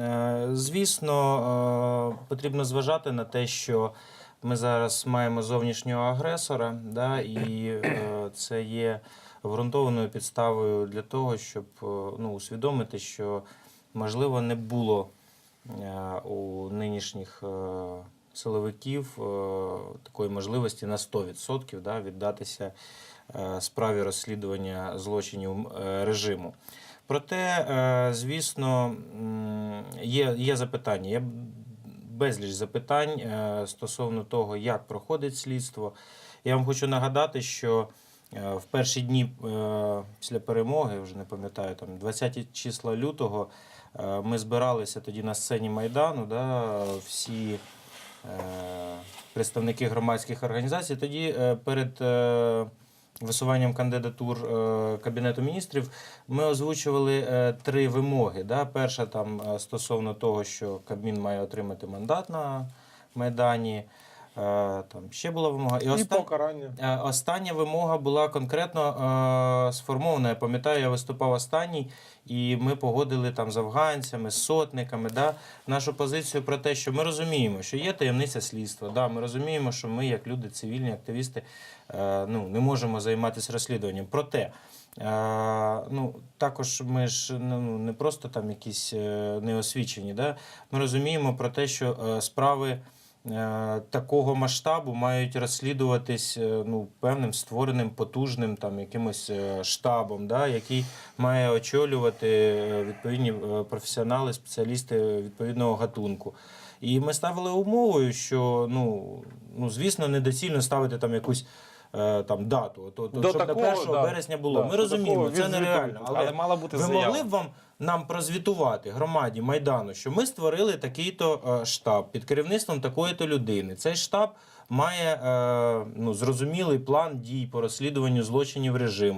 Е, Звісно, е, потрібно зважати на те, що ми зараз маємо зовнішнього агресора, да, і е, це є обґрунтованою підставою для того, щоб ну, усвідомити, що можливо не було у нинішніх силовиків такої можливості на 100% да, віддатися справі розслідування злочинів е, режиму. Проте, е, звісно, є, є запитання. Є безліч запитань е, стосовно того, як проходить слідство. Я вам хочу нагадати, що е, в перші дні е, після перемоги, вже не пам'ятаю, там 20 числа лютого, е, ми збиралися тоді на сцені Майдану, да, всі е, представники громадських організацій. Тоді е, перед е, висуванням кандидатур е, Кабінету міністрів ми озвучували е, три вимоги. Перша там е, стосовно того, що Кабмін має отримати мандат на Майдані. Там ще була вимога. І, І покарання. Е, Остання вимога була конкретно е, сформована. Я пам'ятаю, я виступав останній, і ми погодили там з афганцями, з сотниками, да, нашу позицію про те, що ми розуміємо, що є таємниця слідства. Да, ми розуміємо, що ми, як люди, цивільні активісти, е, ну, не можемо займатися розслідуванням. Проте. е, Ну, також ми ж ну, не просто там якісь е, неосвічені. Да? Ми розуміємо про те, що е, справи такого масштабу мають розслідуватись е, ну, певним створеним потужним там, якимось е, штабом, да, який має очолювати е, відповідні е, професіонали, спеціалісти відповідного гатунку. І ми ставили умовою, що ну, ну звісно, недоцільно ставити там якусь. Е, Там дату, то, то До щоб такого, до 1 да. березня було. Да, Ми до розуміємо, такого це нереально. Але, Але мала бути ви заява. могли б вам нам прозвітувати громаді Майдану, що ми створили такий-то е, штаб під керівництвом такої-то людини. Цей штаб має е, ну, зрозумілий план дій по розслідуванню злочинів режиму.